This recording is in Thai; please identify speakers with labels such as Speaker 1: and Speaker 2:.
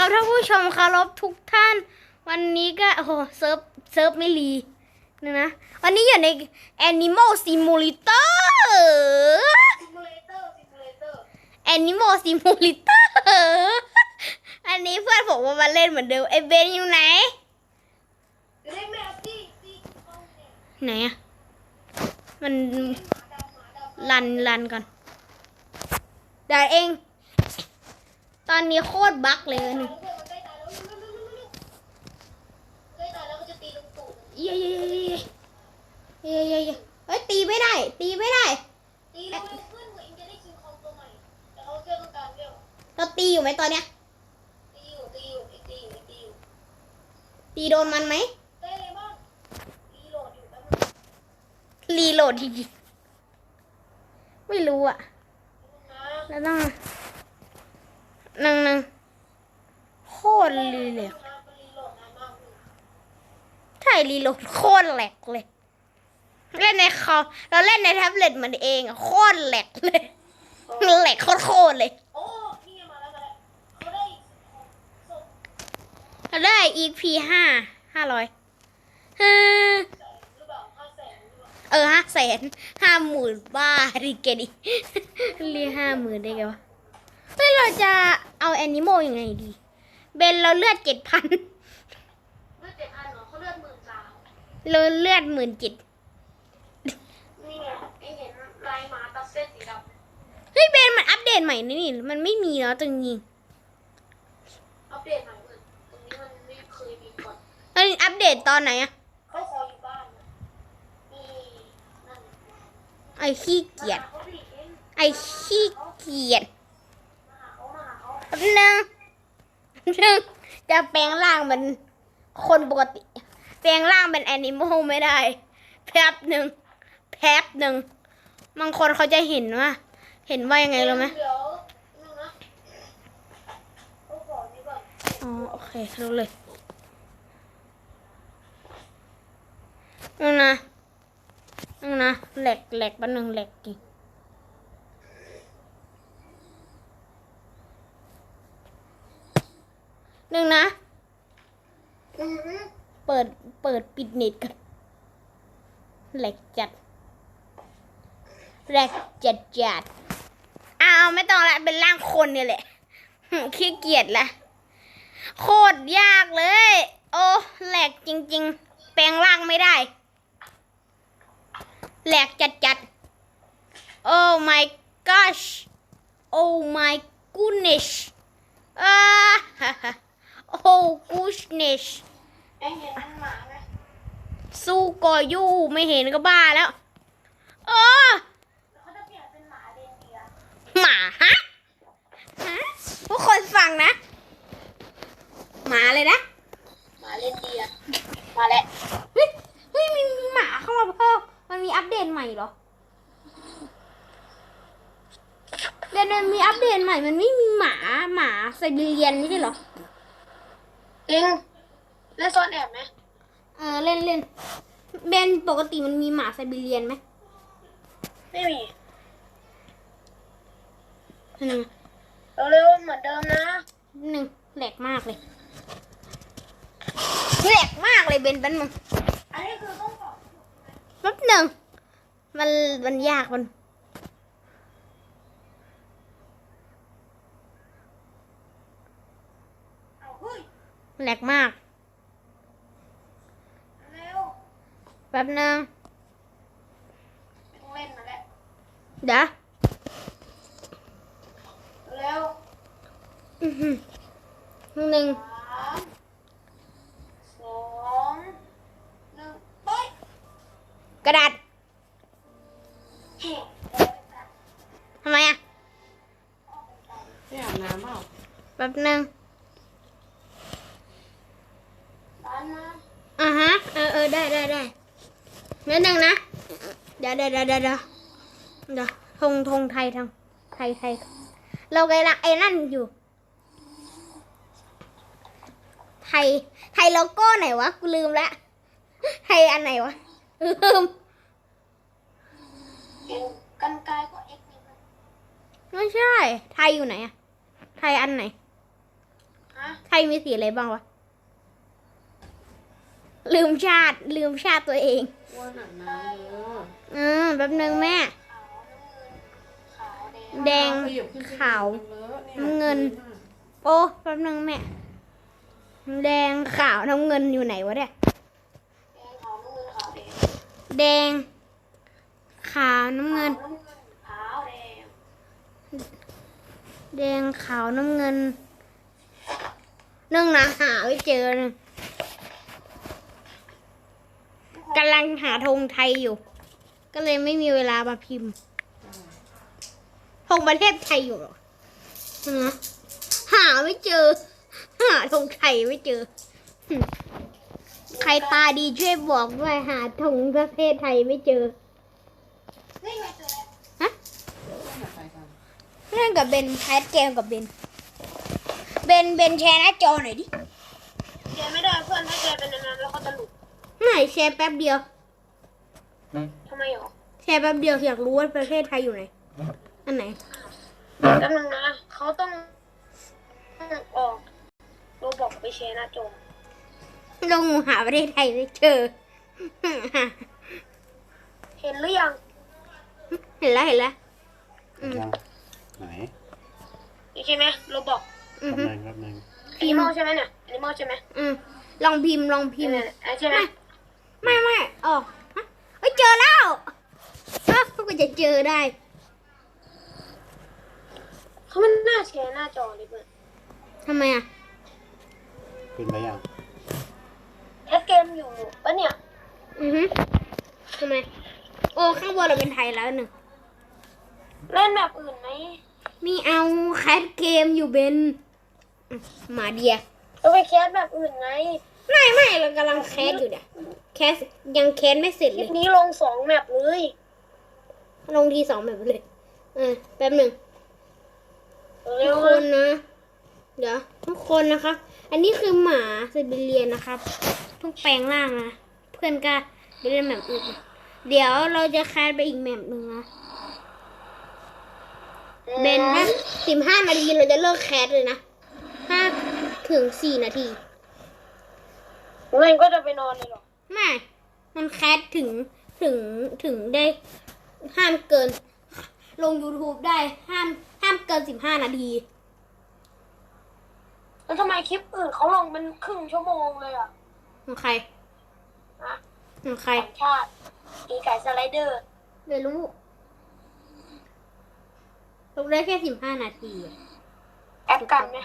Speaker 1: ครับท่านผู้ชมเคารพทุกท่าน วันนี้ก็โอ้โหเซิร์ฟเซิร์ฟไม่รีนะนะ วันนี้อยู่ใน Animal Simulator
Speaker 2: ซิมูเลเตอร์ซิมูเลเตอร์
Speaker 1: Animal Simulator อันนี้เพื่อนผมว่ามาเล่นเหมือนเดิมไอเบนอยู่ไหน
Speaker 2: เรียกแม่ตี้ตี้ห้องเนี่ย
Speaker 1: ไหนอะมัน
Speaker 2: หมาดำหมาดำ
Speaker 1: รันรันก่อนเดี๋ยวเอง ตอนนี้โคตรบั๊กเลยนี่
Speaker 2: เพื่อนมันใกล้ตายแล้วเร็วเร็วเร็วเร็วเร็วใกล้ตายแล้วก็จะตีลูกตูด
Speaker 1: เย้เย้เย้เย้เย้เย้เฮ้ยตีไม่ได้ ตีไม่ได้
Speaker 2: ตีเร็วเร็วเพื่อนเหมือนเองจะได้คิงคองตัวใหม่แต่เขาตีอ
Speaker 1: ยู่ไหมตอนเนี้ย
Speaker 2: ตีอยู่ตีอยู่ไอตีอยู่ตีอยู่
Speaker 1: ตีโดนมันไหม
Speaker 2: รีโหลดอยู่แป๊บนึง
Speaker 1: รีโหลดทีดีไม่รู้อะ
Speaker 2: นะ
Speaker 1: แล้วต้อง นั่งนั่งโคตรรีเลย
Speaker 2: นะมันรีโหลดนานมากเลย
Speaker 1: ใช่รีโหลดโคตรแหลกเลย เล่นในคอมเราเล่นในแท็บเล็ตมันเองอะโคตรแหลกเลยแหลกโคตรเลย
Speaker 2: ไงมาแล้วมาแล้วเขาได้ส่ง
Speaker 1: เราได้ EP ห้าห้าร้อย
Speaker 2: เอ
Speaker 1: อห้าแสนห้าหมื่นบ้าดิเกดิเรียห้าหมื่นได้ไงวะเฮ้ยเราจะ เอาแอนิโมยังไงดี เบนเราเลือดเจ็ดพัน
Speaker 2: เลือดเจ็ดพันเหรอเขาเลือดหมื่นสาม
Speaker 1: เราเลือดหมื่นเจ็ด
Speaker 2: นี่ไงไอเห็นลายหมาตัดเส้นสีด
Speaker 1: เฮ้ยเบนมันอัปเดตใหม่นี่นี่มันไม่มีแล้วจริงำ
Speaker 2: อัปเดตใหม่เพื่อนตรงนี้มันไม่เคยมีก่อน
Speaker 1: ๆมันอัปเดตตอนไหนอะ
Speaker 2: เขาขออยู่บ้านนะนี่นั่น
Speaker 1: ไอขี้เกียจ
Speaker 2: มาหาเขาดิเอง
Speaker 1: ไอขี้เกียจ นึงแป๊บนึงจะแปลงร่างเป็นคนปกติ แปลงร่างเป็นแอนิโมไม่ได้ แป๊บหนึ่งแป๊บหนึ่งบางคนเขาจะเห็นว่าเห็นว่ายังไงรู้ไหม
Speaker 2: อ๋อ
Speaker 1: โอเครู้เลยนึงนะนึงนะแหลกแหลกแป๊บนึงแหลกจริง นึงนะ
Speaker 2: อือฮึ
Speaker 1: เปิด เปิดปิดเน็ตกันแหลกจัดแหลกจัดจัดอ้าวไม่ต้องละเป็นร่างคนเนี่ยแหละหึขี้เกียจละโคตรยากเลย โอ้แหลกจริง ๆ แปลงร่างไม่ได้แหลกจัดจัดโอ้ my gosh โอ้ my goodness อ่าโอ้ goodness
Speaker 2: ไองเห็นมันหมาไหม
Speaker 1: สู้กอยู่ไม่เห็นก็บ้าแล้วเออ
Speaker 2: แล้วเขาจะเปลี่ยนเป็นหมาเรนเดียร์
Speaker 1: หมาฮะฮะทุกคนฟังนะ หมาเลยนะ
Speaker 2: หมาเรนเดียร์มาแล้ว
Speaker 1: เฮ้ยเฮ้ยมีมีหมาเข้ามาเพิ่มมันมีอัปเดตใหม่เหรอเดี๋ยวมันมีอัปเดตใหม่มันไม่มีหมาหมาไซบีเรียนไม่ใช่เหรอ
Speaker 2: เอง เล่นซ่อนแอบไหม
Speaker 1: เออเล่นเล่นเบนปกติมันมีหมาไซบีเรียนไหม
Speaker 2: ไม่มี
Speaker 1: หนึ่ง
Speaker 2: เร็วๆเหมือนเดิมนะ
Speaker 1: หนึ่งแหลกมากเลยแหลกมากเลยเบนเป็นมึง
Speaker 2: อันนี้คือต้องบอก
Speaker 1: แป๊บหนึ่งมันมันยากมัน
Speaker 2: เอาเฮ้ย
Speaker 1: แหลกมาก
Speaker 2: เร็ว
Speaker 1: แป๊บหนึ่ง
Speaker 2: ไม่ต้องเล่นมาแล้ว
Speaker 1: เดี๋ยว
Speaker 2: เร็ว
Speaker 1: อื้อหือหนึ่ง
Speaker 2: สามสองหนึ่งไป
Speaker 1: กระดาษ
Speaker 2: เฮ้ย
Speaker 1: ทำไมอะ
Speaker 2: ไม่อาบน้ำเปล่า
Speaker 1: แป๊บหนึ่ง
Speaker 2: ร้านนะ
Speaker 1: อ่าฮะ เออเออได้ได้ได้ นิดหนึ่งนะเดี๋ยวเดี๋ยวเดี๋ยวเดี๋ยวเดี๋ยวเดี๋ยวธงธงไทยทางไทยไทย เรากำลังไอ้นั่นอยู่ ไทย ไทยโลโก้ไหนวะ กูลืมละ ไทยอันไหนวะ ลืม
Speaker 2: เองกันไกลกว่าเอ็กซ์นิดนึง
Speaker 1: ไม่ใช่ ไทยอยู่ไหนอะไทยอันไหน
Speaker 2: ฮะ
Speaker 1: ไทยมีสีอะไรบ้างวะ ลืมชาติ ลืมชาติตัวเอง
Speaker 3: อ้วนหนักน้ำเยอะ
Speaker 1: อืมแป๊บนึงแม่
Speaker 2: ขาวแดง
Speaker 1: แดง
Speaker 3: ขยับขึ้นสิ
Speaker 1: ขาว
Speaker 3: เลอะย
Speaker 1: น้ำเงิน โอ้แป๊บนึงแม่ แดงขาวน้ำเงินอยู่ไหนวะเนี่ย
Speaker 2: แดง ขาวน้ำเงินขาวแดง
Speaker 1: แดงขาวน้ำเงิน
Speaker 2: ขาวน้ำเงินขาวแดง
Speaker 1: แดงขาวน้ำเงินนึ่งนะหาไม่เจอนะ กำลังหาธงไทยอยู่ ก็เลยไม่มีเวลามาพิมพ์ธงประเทศไทยอยู่เหรอฮะหาไม่เจอ หาธงไทยไม่เจอ ใครตาดีช่วยบอกด้วยหาธงประเทศไทยไม่เจอ
Speaker 2: เฮ้ยไม่อแล้ว
Speaker 1: ฮะ
Speaker 3: อยากไปกัน
Speaker 1: เล่นกับเบนแคสเกมกับเบน เบนเบนแชร์หน้าจอหน่อยดิ
Speaker 2: แกไม่ได้เพื่อนถ้าแกเป็นอันนั้น
Speaker 1: ไม่แชร์แป๊บเดียว
Speaker 2: ทำไมหรอ
Speaker 1: แชร์แป๊บเดียวอยากรู้ว่าประเทศไทยอยู่ไหน อันไหน
Speaker 2: แป๊บนึงนะเขาต้องออกโรบอกไปแชร์หน้าจอ
Speaker 1: ลงหาประเทศไทยไม่เจอ
Speaker 2: เห็นหรือยัง
Speaker 1: เห็นแล้วเห็นแล้วอืม
Speaker 4: ยังไหน
Speaker 2: นี่ใช่ไหมโรบอก
Speaker 1: อือ
Speaker 4: แป๊บ
Speaker 1: ฮึ
Speaker 4: นึงแป๊บนึง
Speaker 2: แอนิมอลใช่ไหไหมเนี่ยแอนิมอลใช่ไหม
Speaker 1: อืมลองพิมพ์ลองพิมพ์
Speaker 2: เนี่ยใช่ไหม
Speaker 1: ไม่ไม่ออกฮะเอ้ยเจอแล้วเอ้าก็จะเจอได้
Speaker 2: เขาไม่น่าแชร์หน้าจอเลยเพื่อน
Speaker 1: ทำไมอะ
Speaker 4: ขึ้นไปยัง
Speaker 2: แคสเกมอยู่ปะเนี่ย
Speaker 1: อือฮึทำไมโอ้ข้างบนเราเป็นไทยแล้วหนึ่ง
Speaker 2: เล่นแบบอื่นไหม
Speaker 1: มีเอาแคสเกมอยู่เบนอืมหมาเดีย
Speaker 2: เราไปแคสแบบอื่นไง
Speaker 1: ไม่ไม่เรากำลังแคสอยู่เนี่ยแคสยังแคสไม่เสร็จ
Speaker 2: ค
Speaker 1: เล
Speaker 2: ลิ
Speaker 1: ย
Speaker 2: ปนี้ลงสองแมปเลย
Speaker 1: ลงทีสองแบบเลยเออแป๊บหนึ่ง
Speaker 2: เร็
Speaker 1: ทุ
Speaker 2: ว
Speaker 1: กคนนะ เดี๋ยวทุกคนนะคะ อันนี้คือหมาไซบีเรียนนะครับต้องแปลงร่างนะเพื่อนก็ไปเล่นแบบอื่นเดี๋ยวเราจะแคสไปอีกแบบหนึ่งนะเบนถ้าสิบห้านาทีเราจะเลิกแคสเลยนะห้าถึงสี่นาที
Speaker 2: เล่นก็จะไปนอนเลยเหรอ
Speaker 1: ไม่ มันแคสถึงถึงถึงได้ห้ามเกิน ลง YouTube ได้ห้ามห้ามเกินสิบห้านาที
Speaker 2: แล้วทำไมคลิปอื่นเขาลงเป็นครึ่งชั่วโมงเลยอะ
Speaker 1: ของใคร
Speaker 2: นะ
Speaker 1: ของใคร
Speaker 2: ต่างชาติกีไก่สไลเดอร์
Speaker 1: ไม่รู้ลงได้แค่สิบห้านาทีอะ
Speaker 2: แอปกันไหม